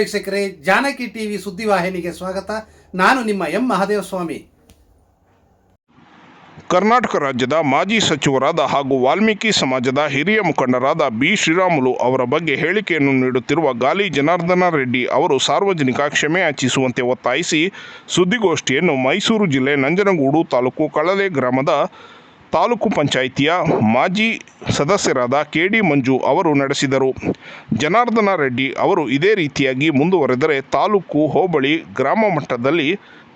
ವೀಕ್ಷಕರೇ, ಜಾನಕಿ ಟಿವಿ ಸುದ್ದಿವಾಹಿನಿಗೆ ಸ್ವಾಗತ. ನಾನು ನಿಮ್ಮ ಎಂ ಮಹಾದೇವ ಸ್ವಾಮಿ ಕರ್ನಾಟಕ ರಾಜ್ಯದ ಮಾಜಿ ಸಚಿವರಾದ ಹಾಗೂ ವಾಲ್ಮೀಕಿ ಸಮಾಜದ ಹಿರಿಯ ಮುಖಂಡರಾದ ಬಿ. ಶ್ರೀರಾಮುಲು ಅವರ ಬಗ್ಗೆ ಹೇಳಿಕೆಯನ್ನು ನೀಡುತ್ತಿರುವ ಗಾಲಿ ಜನಾರ್ದನ ರೆಡ್ಡಿ ಅವರು ಸಾರ್ವಜನಿಕ ಕ್ಷಮೆ ಯಾಚಿಸುವಂತೆ ಒತ್ತಾಯಿಸಿ ಸುದ್ದಿಗೋಷ್ಠಿಯನ್ನು ಮೈಸೂರು ಜಿಲ್ಲೆ ನಂಜನಗೂಡು ತಾಲೂಕು ಕಳಲೆ ಗ್ರಾಮದ ತಾಲೂಕು ಪಂಚಾಯಿತಿಯ ಮಾಜಿ ಸದಸ್ಯರಾದ ಕೆ ಡಿ ಮಂಜು ಅವರು ನಡೆಸಿದರು. ಜನಾರ್ದನ ರೆಡ್ಡಿ ಅವರು ಇದೇ ರೀತಿಯಾಗಿ ಮುಂದುವರೆದರೆ ತಾಲೂಕು ಹೋಬಳಿ ಗ್ರಾಮ ಮಟ್ಟದಲ್ಲಿ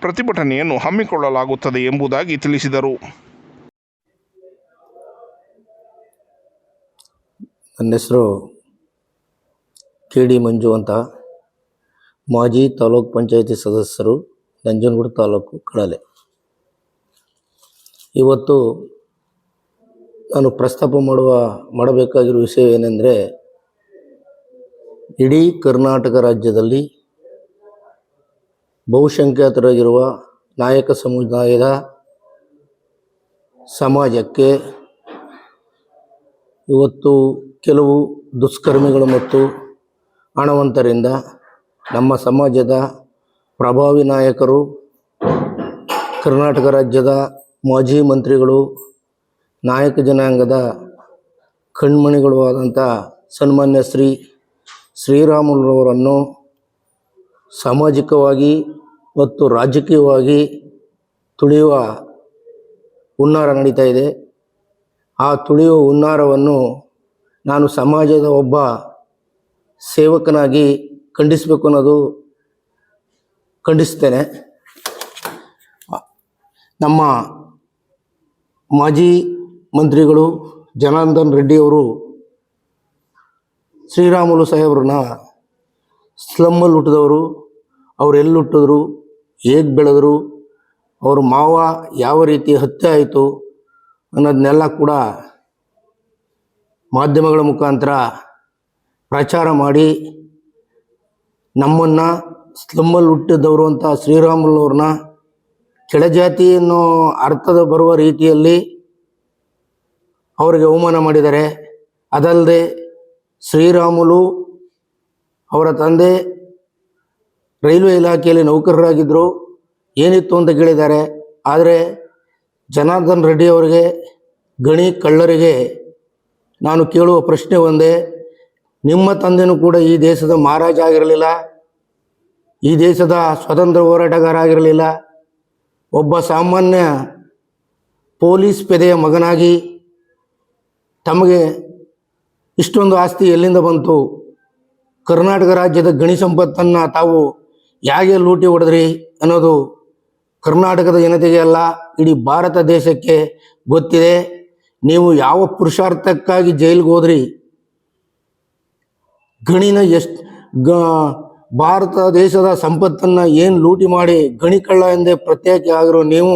ಪ್ರತಿಭಟನೆಯನ್ನು ಹಮ್ಮಿಕೊಳ್ಳಲಾಗುತ್ತದೆ ಎಂಬುದಾಗಿ ತಿಳಿಸಿದರು. ನನ್ನ ಹೆಸರು ಕೆ ಡಿ ಮಂಜು ಅಂತ. ಮಾಜಿ ತಾಲೂಕು ಪಂಚಾಯಿತಿ ಸದಸ್ಯರು ನಂಜನಗೂಡು ತಾಲೂಕು ಕಡಲೆ ಇವತ್ತು ನಾನು ಪ್ರಸ್ತಾಪ ಮಾಡುವ, ಮಾಡಬೇಕಾಗಿರುವ ವಿಷಯ ಏನೆಂದರೆ, ಇಡೀ ಕರ್ನಾಟಕ ರಾಜ್ಯದಲ್ಲಿ ಬಹುಸಂಖ್ಯಾತರಾಗಿರುವ ನಾಯಕ ಸಮುದಾಯದ ಸಮಾಜಕ್ಕೆ ಇವತ್ತು ಕೆಲವು ದುಷ್ಕರ್ಮಿಗಳು ಮತ್ತು ಹಣವಂತರಿಂದ ನಮ್ಮ ಸಮಾಜದ ಪ್ರಭಾವಿ ನಾಯಕರು, ಕರ್ನಾಟಕ ರಾಜ್ಯದ ಮಾಜಿ ಮಂತ್ರಿಗಳು ನಾಯಕ ಜನಾಂಗದ ಕಣ್ಮಣಿಗಳು ಆದಂಥ ಸನ್ಮಾನ್ಯ ಶ್ರೀ ಶ್ರೀರಾಮುಲುರವರನ್ನು ಸಾಮಾಜಿಕವಾಗಿ ಮತ್ತು ರಾಜಕೀಯವಾಗಿ ತುಳಿಯುವ ಹುನ್ನಾರ ನಡೀತಾ ಇದೆ. ಆ ತುಳಿಯುವ ಹುನ್ನಾರವನ್ನು ನಾನು ಸಮಾಜದ ಒಬ್ಬ ಸೇವಕನಾಗಿ ಖಂಡಿಸಬೇಕು ಅನ್ನೋದು ಖಂಡಿಸ್ತೇನೆ ನಮ್ಮ ಮಾಜಿ ಮಂತ್ರಿಗಳು ಜನಾರ್ದನ್ ರೆಡ್ಡಿಯವರು ಶ್ರೀರಾಮುಲು ಸಾಹೇಬ್ರನ್ನ ಸ್ಲಮ್ಮಲ್ಲಿ ಹುಟ್ಟಿದವರು. ಅವ್ರು ಎಲ್ಲಿ ಹುಟ್ಟಿದ್ರು, ಹೇಗೆ ಬೆಳೆದ್ರು, ಅವ್ರ ಮಾವ ಯಾವ ರೀತಿ ಹತ್ಯೆ ಆಯಿತು ಅನ್ನೋದನ್ನೆಲ್ಲ ಕೂಡ ಮಾಧ್ಯಮಗಳ ಮುಖಾಂತರ ಪ್ರಚಾರ ಮಾಡಿ ನಮ್ಮನ್ನು ಸ್ಲಮ್ಮಲ್ಲಿ ಹುಟ್ಟಿದವರು ಅಂತ ಶ್ರೀರಾಮುಲವ್ರನ್ನ ಕೆಳಜಾತಿ ಅನ್ನೋ ಅರ್ಥದ ಬರುವ ರೀತಿಯಲ್ಲಿ ಅವರಿಗೆ ಅವಮಾನ ಮಾಡಿದ್ದಾರೆ ಅದಲ್ಲದೆ ಶ್ರೀರಾಮುಲು ಅವರ ತಂದೆ ರೈಲ್ವೆ ಇಲಾಖೆಯಲ್ಲಿ ನೌಕರರಾಗಿದ್ದರು. ಏನಿತ್ತು ಅಂತ ಕೇಳಿದ್ದಾರೆ. ಆದರೆ ಜನಾರ್ದನ್ ರೆಡ್ಡಿ ಅವರಿಗೆ ಗಣಿ ಕಳ್ಳರಿಗೆ ನಾನು ಕೇಳುವ ಪ್ರಶ್ನೆ ಒಂದೇ. ನಿಮ್ಮ ತಂದೆನೂ ಕೂಡ ಈ ದೇಶದ ಮಹಾರಾಜ ಆಗಿರಲಿಲ್ಲ. ಈ ದೇಶದ ಸ್ವತಂತ್ರ ಹೋರಾಟಗಾರ ಆಗಿರಲಿಲ್ಲ. ಒಬ್ಬ ಸಾಮಾನ್ಯ ಪೊಲೀಸ್ ಪೆದೆಯ ಮಗನಾಗಿ ತಮಗೆ ಇಷ್ಟೊಂದು ಆಸ್ತಿ ಎಲ್ಲಿಂದ ಬಂತು? ಕರ್ನಾಟಕ ರಾಜ್ಯದ ಗಣಿ ಸಂಪತ್ತನ್ನು ತಾವು ಹೇಗೆ ಲೂಟಿ ಹೊಡೆದ್ರಿ ಅನ್ನೋದು ಕರ್ನಾಟಕದ ಜನತೆಗೆ ಅಲ್ಲ, ಇಡೀ ಭಾರತ ದೇಶಕ್ಕೆ ಗೊತ್ತಿದೆ. ನೀವು ಯಾವ ಪುರುಷಾರ್ಥಕ್ಕಾಗಿ ಜೈಲಿಗೆ ಹೋದ್ರಿ? ಗಣಿನ ಎಷ್ಟು ಗ, ಭಾರತ ದೇಶದ ಸಂಪತ್ತನ್ನು ಏನು ಲೂಟಿ ಮಾಡಿ ಗಣಿ ಕಳ್ಳ ಎಂದೇ ಪ್ರತ್ಯೇಕ ಆಗಿರೋ ನೀವು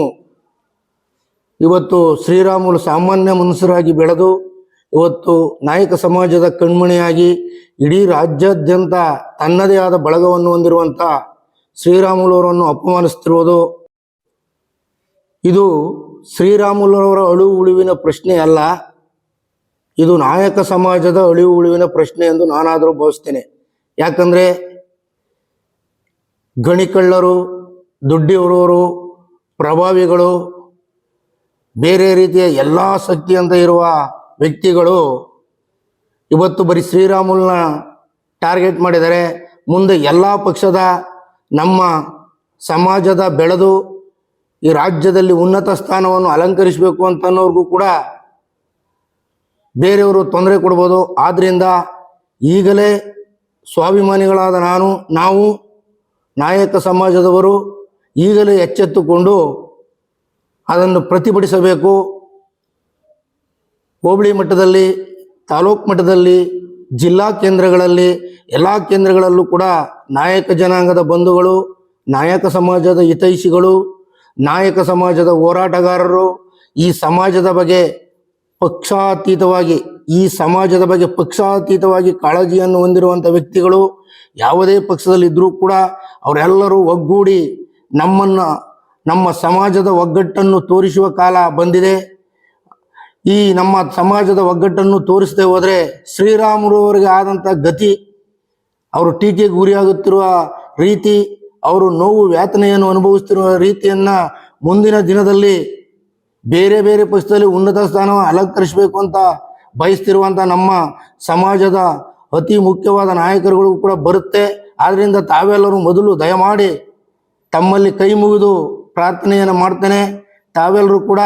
ಇವತ್ತು ಶ್ರೀರಾಮುಲು ಸಾಮಾನ್ಯ ಮನುಷ್ಯರಾಗಿ ಬೆಳೆದು ಇವತ್ತು ನಾಯಕ ಸಮಾಜದ ಕಣ್ಮಣಿಯಾಗಿ ಇಡೀ ರಾಜ್ಯಾದ್ಯಂತ ತನ್ನದೇ ಆದ ಬಳಗವನ್ನು ಹೊಂದಿರುವಂಥ ಶ್ರೀರಾಮುಲುವರನ್ನು ಅಪಮಾನಿಸ್ತಿರುವುದು ಇದು ಶ್ರೀರಾಮುಲುರವರ ಅಳಿವು ಉಳಿವಿನ ಪ್ರಶ್ನೆ ಅಲ್ಲ. ಇದು ನಾಯಕ ಸಮಾಜದ ಅಳಿವು ಉಳಿವಿನ ಪ್ರಶ್ನೆ ಎಂದು ನಾನಾದರೂ ಭಾವಿಸ್ತೇನೆ. ಯಾಕಂದರೆ ಗಣಿಕಳ್ಳರು ದುಡ್ಡಿವರವರು ಪ್ರಭಾವಿಗಳು ಬೇರೆ ರೀತಿಯ ಎಲ್ಲ ಶಕ್ತಿ ಅಂತ ಇರುವ ವ್ಯಕ್ತಿಗಳು ಇವತ್ತು ಬರೀ ಶ್ರೀರಾಮುಲನ್ನ ಟಾರ್ಗೆಟ್ ಮಾಡಿದರೆ ಮುಂದೆ ಎಲ್ಲ ಪಕ್ಷದ ನಮ್ಮ ಸಮಾಜದ ಬೆಳೆದು ಈ ರಾಜ್ಯದಲ್ಲಿ ಉನ್ನತ ಸ್ಥಾನವನ್ನು ಅಲಂಕರಿಸಬೇಕು ಅಂತ ಅನ್ನೋರ್ಗೂ ಕೂಡ ಬೇರೆಯವರು ತೊಂದರೆ ಕೊಡ್ಬೋದು. ಆದ್ದರಿಂದ ಈಗಲೇ ಸ್ವಾಭಿಮಾನಿಗಳಾದ ನಾನು, ನಾವು, ನಾಯಕ ಸಮಾಜದವರು ಈಗಲೇ ಎಚ್ಚೆತ್ತುಕೊಂಡು ಅದನ್ನು ಪ್ರತಿಭಟಿಸಬೇಕು. ಹೋಬಳಿ ಮಟ್ಟದಲ್ಲಿ, ತಾಲೂಕು ಮಟ್ಟದಲ್ಲಿ, ಜಿಲ್ಲಾ ಕೇಂದ್ರಗಳಲ್ಲಿ, ಎಲ್ಲ ಕೇಂದ್ರಗಳಲ್ಲೂ ಕೂಡ ನಾಯಕ ಜನಾಂಗದ ಬಂಧುಗಳು, ನಾಯಕ ಸಮಾಜದ ಹಿತೈಷಿಗಳು, ನಾಯಕ ಸಮಾಜದ ಹೋರಾಟಗಾರರು, ಈ ಸಮಾಜದ ಬಗ್ಗೆ ಪಕ್ಷಾತೀತವಾಗಿ, ಈ ಸಮಾಜದ ಬಗ್ಗೆ ಪಕ್ಷಾತೀತವಾಗಿ ಕಾಳಜಿಯನ್ನು ಹೊಂದಿರುವಂಥ ವ್ಯಕ್ತಿಗಳು ಯಾವುದೇ ಪಕ್ಷದಲ್ಲಿದ್ದರೂ ಕೂಡ ಅವರೆಲ್ಲರೂ ಒಗ್ಗೂಡಿ ನಮ್ಮನ್ನು, ನಮ್ಮ ಸಮಾಜದ ಒಗ್ಗಟ್ಟನ್ನು ತೋರಿಸುವ ಕಾಲ ಬಂದಿದೆ. ಈ ನಮ್ಮ ಸಮಾಜದ ಒಗ್ಗಟ್ಟನ್ನು ತೋರಿಸದೆ ಹೋದರೆ ಶ್ರೀರಾಮರು ಅವರಿಗೆ ಆದಂಥ ಗತಿ, ಅವರು ಟೀಕೆಗೆ ಗುರಿಯಾಗುತ್ತಿರುವ ರೀತಿ, ಅವರು ನೋವು, ವ್ಯಾತನೆಯನ್ನು ಅನುಭವಿಸುತ್ತಿರುವ ರೀತಿಯನ್ನು ಮುಂದಿನ ದಿನದಲ್ಲಿ ಬೇರೆ ಬೇರೆ ಪಕ್ಷದಲ್ಲಿ ಉನ್ನತ ಸ್ಥಾನ ಅಲಂಕರಿಸಬೇಕು ಅಂತ ಬಯಸ್ತಿರುವಂಥ ನಮ್ಮ ಸಮಾಜದ ಅತಿ ಮುಖ್ಯವಾದ ನಾಯಕರುಗಳು ಕೂಡ ಬರುತ್ತೆ. ಆದ್ದರಿಂದ ತಾವೆಲ್ಲರೂ ಮೊದಲು ದಯಮಾಡಿ ತಮ್ಮಲ್ಲಿ ಕೈ ಮುಗಿದು ಪ್ರಾರ್ಥನೆಯನ್ನು ಮಾಡ್ತೇನೆ. ತಾವೆಲ್ಲರೂ ಕೂಡ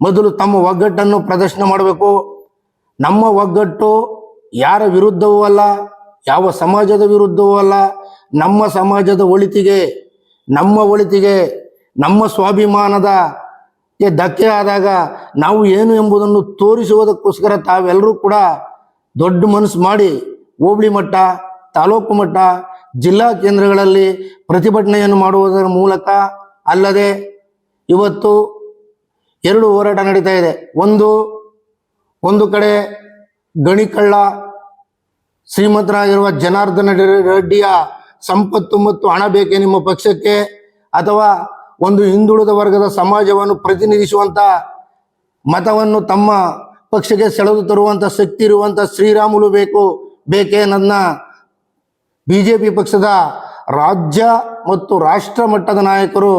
ಮೊದಲು ತಮ್ಮ ಒಗ್ಗಟ್ಟನ್ನು ಪ್ರದರ್ಶನ ಮಾಡಬೇಕು. ನಮ್ಮ ಒಗ್ಗಟ್ಟು ಯಾರ ವಿರುದ್ಧವೂ ಅಲ್ಲ, ಯಾವ ಸಮಾಜದ ವಿರುದ್ಧವೂ ಅಲ್ಲ. ನಮ್ಮ ಸಮಾಜದ ಒಳಿತಿಗೆ, ನಮ್ಮ ಒಳಿತಿಗೆ, ನಮ್ಮ ಸ್ವಾಭಿಮಾನದ ಧಕ್ಕೆ ಆದಾಗ ನಾವು ಏನು ಎಂಬುದನ್ನು ತೋರಿಸುವುದಕ್ಕೋಸ್ಕರ ತಾವೆಲ್ಲರೂ ಕೂಡ ದೊಡ್ಡ ಮನಸ್ಸು ಮಾಡಿ ಹೋಬಳಿ ಮಟ್ಟ, ತಾಲೂಕು ಮಟ್ಟ, ಜಿಲ್ಲಾ ಕೇಂದ್ರಗಳಲ್ಲಿ ಪ್ರತಿಭಟನೆಯನ್ನು ಮಾಡುವುದರ ಮೂಲಕ ಅಲ್ಲದೆ ಇವತ್ತು ಎರಡು ಹೋರಾಟ ನಡೀತಾ ಇದೆ. ಒಂದು ಒಂದು ಕಡೆ ಗಣಿಕಳ್ಳ ಶ್ರೀಮಂತರಾಗಿರುವ ಜನಾರ್ದನ ರೆಡ್ಡಿಯ ಸಂಪತ್ತು ಮತ್ತು ಹಣ ಬೇಕೆ ನಿಮ್ಮ ಪಕ್ಷಕ್ಕೆ? ಅಥವಾ ಒಂದು ಹಿಂದುಳಿದ ವರ್ಗದ ಸಮಾಜವನ್ನು ಪ್ರತಿನಿಧಿಸುವಂತ ಮತವನ್ನು ತಮ್ಮ ಪಕ್ಷಕ್ಕೆ ಸೆಳೆದು ತರುವಂತ ಶಕ್ತಿ ಇರುವಂತ ಶ್ರೀರಾಮುಲು ಬೇಕು, ಬೇಕೇ ನನ್ನ ಬಿಜೆಪಿ ಪಕ್ಷದ ರಾಜ್ಯ ಮತ್ತು ರಾಷ್ಟ್ರ ಮಟ್ಟದ ನಾಯಕರು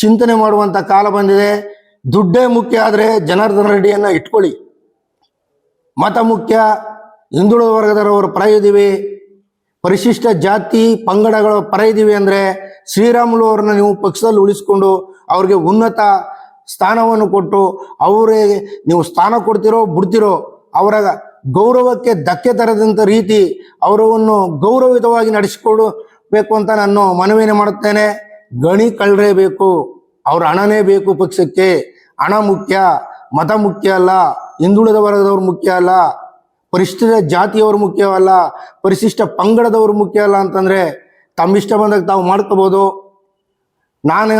ಚಿಂತನೆ ಮಾಡುವಂತ ಕಾಲ ಬಂದಿದೆ. ದುಡ್ಡೇ ಮುಖ್ಯ ಆದರೆ ಜನಾರ್ದನ ರೆಡ್ಡಿಯನ್ನ ಇಟ್ಕೊಳ್ಳಿ. ಮತ ಮುಖ್ಯ, ಹಿಂದುಳಿದ ವರ್ಗದವರ ಪರ ಇದ್ದೀವಿ ಪರಿಶಿಷ್ಟ ಜಾತಿ ಪಂಗಡಗಳ ಪರ ಇದ್ದೀವಿ ಅಂದರೆ ಶ್ರೀರಾಮುಲು ಅವ್ರನ್ನ ನೀವು ಪಕ್ಷದಲ್ಲಿ ಉಳಿಸ್ಕೊಂಡು ಅವ್ರಿಗೆ ಉನ್ನತ ಸ್ಥಾನವನ್ನು ಕೊಟ್ಟು ಅವರಿಗೆ ನೀವು ಸ್ಥಾನ ಕೊಡ್ತಿರೋ ಬಿಡ್ತಿರೋ ಅವರ ಗೌರವಕ್ಕೆ ಧಕ್ಕೆ ತರದಂಥ ರೀತಿ ಅವರವನ್ನು ಗೌರವಯುತವಾಗಿ ನಡೆಸಿಕೊಡಬೇಕು ಅಂತ ನಾನು ಮನವಿಯನ್ನು ಮಾಡುತ್ತೇನೆ. ಗಣಿ ಕಳ್ಳರೇ ಬೇಕು, ಅವ್ರ ಹಣನೇ ಬೇಕು ಪಕ್ಷಕ್ಕೆ. ಹಣ ಮುಖ್ಯ, ಮತ ಮುಖ್ಯ ಅಲ್ಲ, ಹಿಂದುಳಿದ ವರ್ಗದವ್ರು ಮುಖ್ಯ ಅಲ್ಲ ಪರಿಶಿಷ್ಟ ಜಾತಿಯವರು ಮುಖ್ಯವಲ್ಲ ಪರಿಶಿಷ್ಟ ಪಂಗಡದವರು ಮುಖ್ಯ ಅಲ್ಲ ಅಂತಂದ್ರೆ ತಮ್ಮಿಷ್ಟ ಬಂದಾಗ ತಾವು ಮಾಡ್ಕೋಬೋದು. ನಾನು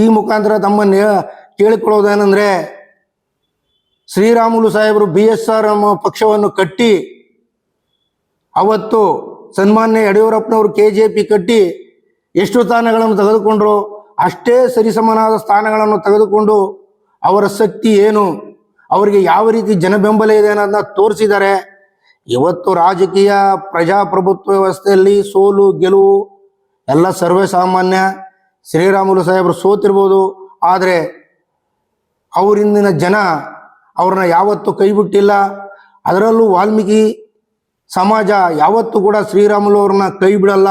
ಈ ಮುಖಾಂತರ ತಮ್ಮನ್ನು ಕೇಳಿಕೊಳ್ಳೋದೇನೆಂದರೆ ಶ್ರೀರಾಮುಲು ಸಾಹೇಬರು ಬಿ ಎಸ್ ಆರ್ ಪಕ್ಷವನ್ನು ಕಟ್ಟಿ, ಅವತ್ತು ಸನ್ಮಾನ್ಯ ಯಡಿಯೂರಪ್ಪನವರು ಕೆ ಜೆ ಪಿ ಕಟ್ಟಿ ಎಷ್ಟು ಸ್ಥಾನಗಳನ್ನು ತೆಗೆದುಕೊಂಡ್ರು. ಅಷ್ಟೇ ಸರಿಸಮನಾದ ಸ್ಥಾನಗಳನ್ನು ತೆಗೆದುಕೊಂಡು ಅವರ ಶಕ್ತಿ ಏನು? ಅವರಿಗೆ ಯಾವ ರೀತಿ ಜನ ಬೆಂಬಲ ಇದೆ ಅನ್ನೋದನ್ನ ತೋರಿಸಿದ್ದಾರೆ. ಇವತ್ತು ರಾಜಕೀಯ, ಪ್ರಜಾಪ್ರಭುತ್ವ ವ್ಯವಸ್ಥೆಯಲ್ಲಿ ಸೋಲು, ಗೆಲುವು ಎಲ್ಲ ಸರ್ವೇ ಸಾಮಾನ್ಯ ಶ್ರೀರಾಮುಲು ಸಾಹೇಬರು ಸೋತಿರ್ಬೋದು. ಆದರೆ ಅವರಿಂದಿನ ಜನ ಅವ್ರನ್ನ ಯಾವತ್ತೂ ಕೈಬಿಟ್ಟಿಲ್ಲ. ಅದರಲ್ಲೂ ವಾಲ್ಮೀಕಿ ಸಮಾಜ ಯಾವತ್ತೂ ಕೂಡ ಶ್ರೀರಾಮುಲು ಅವ್ರನ್ನ ಕೈ ಬಿಡಲ್ಲ.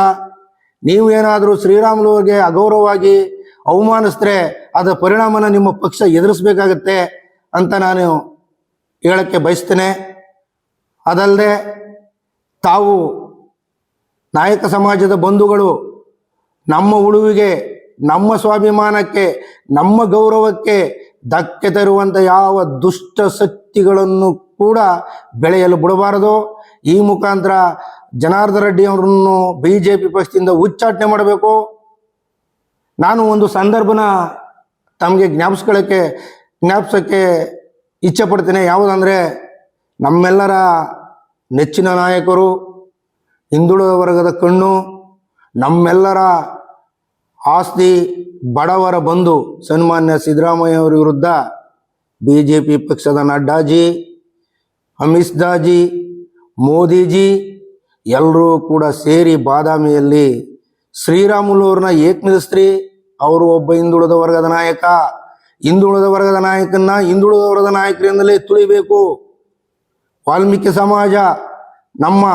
ನೀವು ಏನಾದರೂ ಶ್ರೀರಾಮುಲು ಅವ್ರಿಗೆ ಅಗೌರವವಾಗಿ ಅವಮಾನಿಸಿದ್ರೆ ಅದರ ಪರಿಣಾಮನ ನಿಮ್ಮ ಪಕ್ಷ ಎದುರಿಸಬೇಕಾಗತ್ತೆ ಅಂತ ನಾನು ಹೇಳಕ್ಕೆ ಬಯಸ್ತೇನೆ. ಅದಲ್ಲದೆ ತಾವು ನಾಯಕ ಸಮಾಜದ ಬಂಧುಗಳು, ನಮ್ಮ ಉಳುವಿಗೆ, ನಮ್ಮ ಸ್ವಾಭಿಮಾನಕ್ಕೆ, ನಮ್ಮ ಗೌರವಕ್ಕೆ ಧಕ್ಕೆ ತರುವಂಥ ಯಾವ ದುಷ್ಟ ಶಕ್ತಿಗಳನ್ನು ಕೂಡ ಬೆಳೆಯಲು ಬಿಡಬಾರದು. ಈ ಮುಖಾಂತರ ಜನಾರ್ದನ ರೆಡ್ಡಿ ಅವರನ್ನು ಬಿ ಜೆ ಪಿ ಪಕ್ಷದಿಂದ ಉಚ್ಚಾಟನೆ ಮಾಡಬೇಕು. ನಾನು ಒಂದು ಸಂದರ್ಭನ ತಮಗೆ ಜ್ಞಾಪಿಸ್ಕೊಳ್ಳೋಕ್ಕೆ ಜ್ಞಾಪಿಸೋಕ್ಕೆ ಇಚ್ಛೆ ಪಡ್ತೀನಿ. ಯಾವುದಂದರೆ, ನಮ್ಮೆಲ್ಲರ ನೆಚ್ಚಿನ ನಾಯಕರು, ಹಿಂದುಳಿದ ವರ್ಗದ ಕಣ್ಣು, ನಮ್ಮೆಲ್ಲರ ಆಸ್ತಿ ಬಡವರ ಬಂಧು, ಸನ್ಮಾನ್ಯ ಸಿದ್ದರಾಮಯ್ಯ ಅವರ ವಿರುದ್ಧ ಬಿ ಜೆ ಪಿ ಪಕ್ಷದ ನಡ್ಡಾಜಿ, ಅಮಿತ್ ದಾಜಿ ಮೋದಿಜಿ ಎಲ್ಲರೂ ಕೂಡ ಸೇರಿ ಬಾದಾಮಿಯಲ್ಲಿ ಶ್ರೀರಾಮುಲು ಅವ್ರನ್ನ ಏಕ್ ಅವರು ಒಬ್ಬ ಹಿಂದುಳಿದ ವರ್ಗದ ನಾಯಕ. ಹಿಂದುಳಿದ ವರ್ಗದ ನಾಯಕನ್ನ ಹಿಂದುಳಿದ ವರ್ಗದ ನಾಯಕರಿಂದಲೇ ತುಳಿಬೇಕು. ವಾಲ್ಮೀಕಿ ಸಮಾಜ, ನಮ್ಮ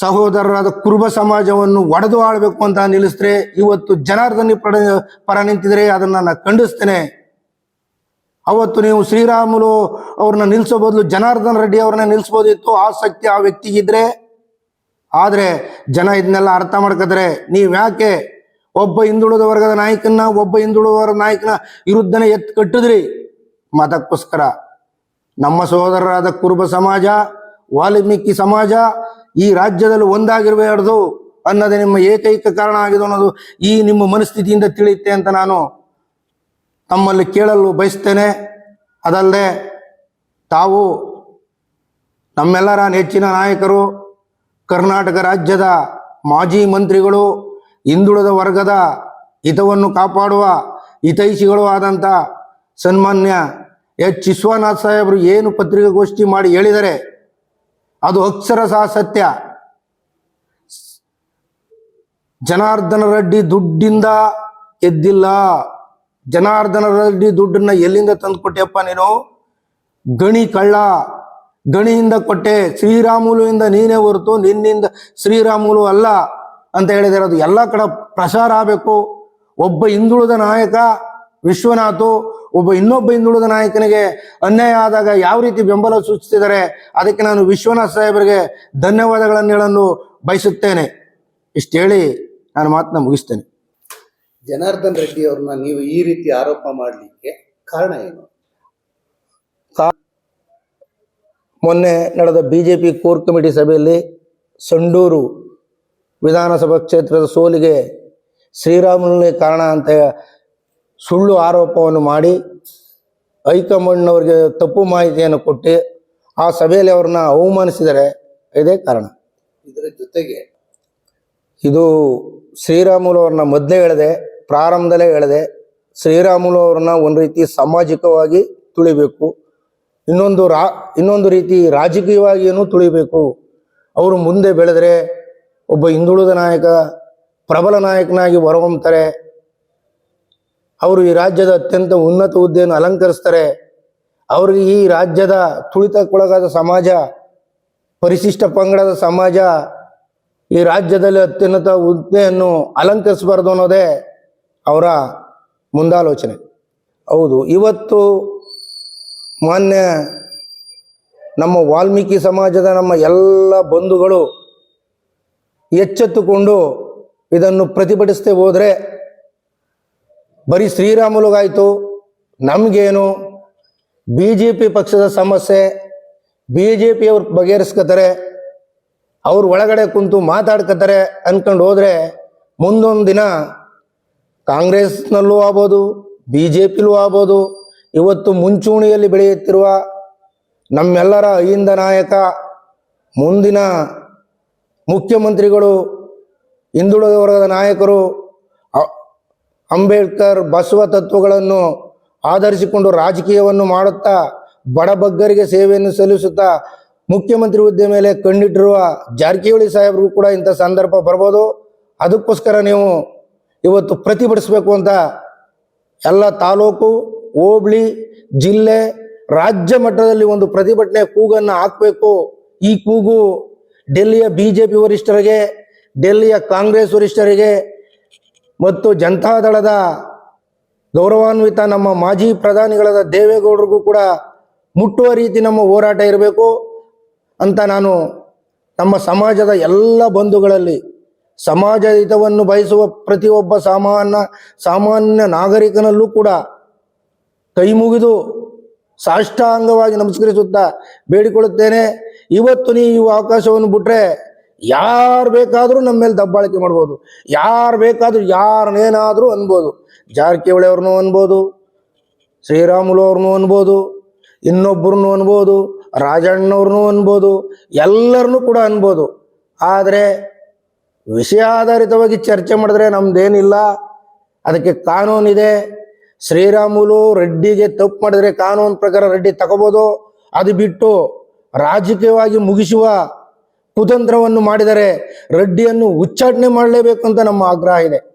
ಸಹೋದರರಾದ ಕುರುಬ ಸಮಾಜವನ್ನು ಒಡೆದು ಆಳ್ಬೇಕು ಅಂತ ನಿಲ್ಲಿಸಿದ್ರೆ ಇವತ್ತು ಜನಾರ್ದನ ಪಡ ಪರ ನಿಂತಿದ್ರೆ ಅದನ್ನ ನಾನು ಖಂಡಿಸ್ತೇನೆ. ಅವತ್ತು ನೀವು ಶ್ರೀರಾಮುಲು ಅವ್ರನ್ನ ನಿಲ್ಲಿಸೋ ಬದಲು ಜನಾರ್ದನ್ ರೆಡ್ಡಿ ಅವ್ರನ್ನ ನಿಲ್ಲಿಸ್ಬೋದಿತ್ತು ಆಸಕ್ತಿ ಆ ವ್ಯಕ್ತಿಗಿದ್ರೆ ಆದರೆ ಜನ ಇದನ್ನೆಲ್ಲ ಅರ್ಥ ಮಾಡ್ಕದ್ರೆ ನೀವು ಯಾಕೆ ಒಬ್ಬ ಹಿಂದುಳಿದ ವರ್ಗದ ನಾಯಕನ ಒಬ್ಬ ಹಿಂದುಳಿದ ನಾಯಕನ ವಿರುದ್ಧನೇ ಎತ್ತು ಕಟ್ಟಿದ್ರಿ. ಮತಕ್ಕೋಸ್ಕರ ನಮ್ಮ ಸಹೋದರರಾದ ಕುರುಬ ಸಮಾಜ, ವಾಲ್ಮೀಕಿ ಸಮಾಜ ಈ ರಾಜ್ಯದಲ್ಲಿ ಒಂದಾಗಿರಬಾರ್ದು ಅನ್ನೋದೇ ನಿಮ್ಮ ಏಕೈಕ ಕಾರಣ ಆಗಿದೆ ಅನ್ನೋದು ಈ ನಿಮ್ಮ ಮನಸ್ಥಿತಿಯಿಂದ ತಿಳಿಯುತ್ತೆ ಅಂತ ನಾನು ತಮ್ಮಲ್ಲಿ ಕೇಳಲು ಬಯಸ್ತೇನೆ. ಅದಲ್ಲದೆ ತಾವು ನಮ್ಮೆಲ್ಲರ ನೆಚ್ಚಿನ ನಾಯಕರು, ಕರ್ನಾಟಕ ರಾಜ್ಯದ ಮಾಜಿ ಮಂತ್ರಿಗಳು ಹಿಂದುಳಿದ ವರ್ಗದ ಹಿತವನ್ನು ಕಾಪಾಡುವ ಹಿತೈಷಿಗಳು ಆದಂಥ ಸನ್ಮಾನ್ಯ ಎಚ್. ವಿಶ್ವನಾಥ್ ಸಾಹೇಬರು ಏನು ಪತ್ರಿಕಾಗೋಷ್ಠಿ ಮಾಡಿ ಹೇಳಿದರೆ ಅದು ಅಕ್ಷರಶಃ ಸತ್ಯ. ಜನಾರ್ದನ ರೆಡ್ಡಿ ದುಡ್ಡಿಂದ ಎದ್ದಿಲ್ಲ. ಜನಾರ್ದನ ರೆಡ್ಡಿ ದುಡ್ಡನ್ನ ಎಲ್ಲಿಂದ ತಂದು ಕೊಟ್ಟೆಪ್ಪ ನೀನು? ಗಣಿ ಕಳ್ಳ. ಗಣಿಯಿಂದ ಕೊಟ್ಟೆ. ಶ್ರೀರಾಮುಲುವಿಂದ ನೀನೇ ಹೊರತು ನಿನ್ನಿಂದ ಶ್ರೀರಾಮುಲು ಅಲ್ಲ. ಅಂತ ಹೇಳಿದರೆ ಹೇಳಿದಿರೋದು ಎಲ್ಲ ಕಡೆ ಪ್ರಸಾರ ಆಗಬೇಕು. ಒಬ್ಬ ಹಿಂದುಳಿದ ನಾಯಕ ವಿಶ್ವನಾಥು ಒಬ್ಬ ಇನ್ನೊಬ್ಬ ಹಿಂದುಳಿದ ನಾಯಕನಿಗೆ ಅನ್ಯಾಯ ಆದಾಗ ಯಾವ ರೀತಿ ಬೆಂಬಲ ಸೂಚಿಸಿದರೆ ಅದಕ್ಕೆ ನಾನು ವಿಶ್ವನಾಥ್ ಸಾಹೇಬರಿಗೆ ಧನ್ಯವಾದಗಳನ್ನು ಹೇಳಲು ಬಯಸುತ್ತೇನೆ. ಇಷ್ಟು ಹೇಳಿ ನಾನು ಮಾತನ್ನ ಮುಗಿಸ್ತೇನೆ. ಜನಾರ್ದನ್ ರೆಡ್ಡಿ ಅವ್ರನ್ನ ನೀವು ಈ ರೀತಿ ಆರೋಪ ಮಾಡಲಿಕ್ಕೆ ಕಾರಣ ಏನು? ಮೊನ್ನೆ ನಡೆದ B J P core committee ಸಭೆಯಲ್ಲಿ ಸಂಡೂರು ವಿಧಾನಸಭಾ ಕ್ಷೇತ್ರದ ಸೋಲಿಗೆ ಶ್ರೀರಾಮುಲನೇ ಕಾರಣ ಅಂತ ಸುಳ್ಳು ಆರೋಪವನ್ನು ಮಾಡಿ ಹೈಕಮಾಂಡ್ನವ್ರಿಗೆ ತಪ್ಪು ಮಾಹಿತಿಯನ್ನು ಕೊಟ್ಟು ಆ ಸಭೆಯಲ್ಲಿ ಅವ್ರನ್ನ ಅವಮಾನಿಸಿದರೆ ಇದೇ ಕಾರಣ. ಇದರ ಜೊತೆಗೆ ಇದು ಶ್ರೀರಾಮುಲು ಅವ್ರನ್ನ ಮೊದಲೇ ಹೇಳಿದೆ ಪ್ರಾರಂಭದಲ್ಲೇ ಹೇಳಿದೆ ಶ್ರೀರಾಮುಲು ಅವ್ರನ್ನ ಒಂದು ರೀತಿ ಸಾಮಾಜಿಕವಾಗಿ ತುಳಿಬೇಕು. ಇನ್ನೊಂದು ರಾ ಇನ್ನೊಂದು ರೀತಿ ರಾಜಕೀಯವಾಗಿಯೂ ತುಳಿಬೇಕು. ಅವರು ಮುಂದೆ ಬೆಳೆದರೆ ಒಬ್ಬ ಹಿಂದುಳಿದ ನಾಯಕ, ಪ್ರಬಲ ನಾಯಕನಾಗಿ ಹೊರಹೊಮ್ತಾರೆ. ಅವರು ಈ ರಾಜ್ಯದ ಅತ್ಯಂತ ಉನ್ನತ ಹುದ್ದೆಯನ್ನು ಅಲಂಕರಿಸ್ತಾರೆ. ಅವ್ರಿಗೆ ಈ ರಾಜ್ಯದ ತುಳಿತಕ್ಕೊಳಗಾದ ಸಮಾಜ, ಪರಿಶಿಷ್ಟ ಪಂಗಡದ ಸಮಾಜ, ಈ ರಾಜ್ಯದಲ್ಲಿ ಅತ್ಯುನ್ನತ ಹುದ್ದೆಯನ್ನು ಅಲಂಕರಿಸಬಾರ್ದು ಅನ್ನೋದೇ ಅವರ ಮುಂದಾಲೋಚನೆ. ಹೌದು, ಇವತ್ತು ಮಾನ್ಯ ನಮ್ಮ ವಾಲ್ಮೀಕಿ ಸಮಾಜದ ನಮ್ಮ ಎಲ್ಲ ಬಂಧುಗಳು ಎಚ್ಚೆತ್ತುಕೊಂಡು ಇದನ್ನು ಪ್ರತಿಭಟಿಸದೆ ಹೋದರೆ ಬರೀ ಶ್ರೀರಾಮುಲುಗಾಯಿತು, ನಮಗೇನು? ಬಿ ಜೆ ಪಿ ಪಕ್ಷದ ಸಮಸ್ಯೆ ಬಿ ಜೆ ಪಿಯವ್ರು ಬಗೆಹರಿಸ್ಕೋತಾರೆ ಅವ್ರು ಒಳಗಡೆ ಕುಂತು ಮಾತಾಡ್ಕೋತಾರೆ ಅಂದ್ಕೊಂಡು ಹೋದರೆ ಮುಂದೊಂದು ದಿನ ಕಾಂಗ್ರೆಸ್ನಲ್ಲೂ ಆಗ್ಬೋದು ಬಿ ಜೆ ಪಿಲೂ ಆಗ್ಬೋದು, ಇವತ್ತು ಮುಂಚೂಣಿಯಲ್ಲಿ ಬೆಳೆಯುತ್ತಿರುವ ನಮ್ಮೆಲ್ಲರ ಅಹಿಂದ ನಾಯಕ ಮುಂದಿನ ಮುಖ್ಯಮಂತ್ರಿಗಳು ಹಿಂದುಳಿದ ವರ್ಗದ ನಾಯಕರು ಅಂಬೇಡ್ಕರ್ ಬಸವ ತತ್ವಗಳನ್ನು ಆಧರಿಸಿಕೊಂಡು ರಾಜಕೀಯವನ್ನು ಮಾಡುತ್ತಾ, ಬಡಬಗ್ಗರಿಗೆ ಸೇವೆಯನ್ನು ಸಲ್ಲಿಸುತ್ತಾ, ಮುಖ್ಯಮಂತ್ರಿ ಹುದ್ದೆ ಮೇಲೆ ಕಣ್ಣಿಟ್ಟಿರುವ ಜಾರಕಿಹೊಳಿ ಸಾಹೇಬ್ರಿಗೂ ಕೂಡ ಇಂಥ ಸಂದರ್ಭ ಬರ್ಬೋದು. ಅದಕ್ಕೋಸ್ಕರ ನೀವು ಇವತ್ತು ಪ್ರತಿಭಟಿಸಬೇಕು ಅಂತ ಎಲ್ಲ ತಾಲೂಕು, ಹೋಬಳಿ, ಜಿಲ್ಲೆ, ರಾಜ್ಯ ಮಟ್ಟದಲ್ಲಿ ಒಂದು ಪ್ರತಿಭಟನೆ ಕೂಗನ್ನು ಹಾಕಬೇಕು. ಈ ಕೂಗು ಡೆಲ್ಲಿಯ ಬಿ ಜೆ ಪಿ ವರಿಷ್ಠರಿಗೆ, ಡೆಲ್ಲಿಯ ಕಾಂಗ್ರೆಸ್ ವರಿಷ್ಠರಿಗೆ ಮತ್ತು ಜನತಾದಳದ ಗೌರವಾನ್ವಿತ ನಮ್ಮ ಮಾಜಿ ಪ್ರಧಾನಿಗಳಾದ ದೇವೇಗೌಡರಿಗೂ ಕೂಡ ಮುಟ್ಟುವ ರೀತಿ ನಮ್ಮ ಹೋರಾಟ ಇರಬೇಕು ಅಂತ ನಾನು ನಮ್ಮ ಸಮಾಜದ ಎಲ್ಲ ಬಂಧುಗಳಲ್ಲಿ ಸಮಾಜ ಹಿತವನ್ನು ಬಯಸುವ ಪ್ರತಿಯೊಬ್ಬ ಸಾಮಾನ್ಯ ಸಾಮಾನ್ಯ ನಾಗರಿಕನಲ್ಲೂ ಕೂಡ ಕೈ ಮುಗಿದು ಸಾಷ್ಟಾಂಗವಾಗಿ ನಮಸ್ಕರಿಸುತ್ತಾ ಬೇಡಿಕೊಳ್ಳುತ್ತೇನೆ. ಇವತ್ತು ನೀವು ಅವಕಾಶವನ್ನು ಬಿಟ್ರೆ ಯಾರು ಬೇಕಾದರೂ ನಮ್ಮ ಮೇಲೆ ದಬ್ಬಾಳಿಕೆ ಮಾಡ್ಬೋದು. ಯಾರು ಬೇಕಾದರೂ ಯಾರನ್ನೇನಾದರೂ ಅನ್ಬೋದು. ಜಾರಕಿಹೊಳಿ ಅವ್ರನ್ನೂ ಅನ್ಬೋದು, ಶ್ರೀರಾಮುಲು ಅವ್ರನ್ನೂ ಅನ್ಬೋದು ಇನ್ನೊಬ್ಬರನ್ನು ಅನ್ಬೋದು, ರಾಜಣ್ಣವ್ರನ್ನೂ ಅನ್ಬೋದು, ಎಲ್ಲರನ್ನೂ ಕೂಡ ಅನ್ಬೋದು. ಆದರೆ ವಿಷಯ ಆಧಾರಿತವಾಗಿ ಚರ್ಚೆ ಮಾಡಿದ್ರೆ ನಮ್ದೇನಿಲ್ಲ. ಅದಕ್ಕೆ ಕಾನೂನಿದೆ. ಶ್ರೀರಾಮುಲು ರೆಡ್ಡಿಗೆ ತಪ್ಪು ಮಾಡಿದ್ರೆ ಕಾನೂನು ಪ್ರಕಾರ ರೆಡ್ಡಿ ತಗೋಬೋದು. ಅದು ಬಿಟ್ಟು ರಾಜಕೀಯವಾಗಿ ಮುಗಿಸುವ ಕುತಂತ್ರವನ್ನು ಮಾಡಿದರೆ ರೆಡ್ಡಿಯನ್ನು ಉಚ್ಚಾಟನೆ ಮಾಡಲೇಬೇಕು ಅಂತ ನಮ್ಮ ಆಗ್ರಹ ಇದೆ.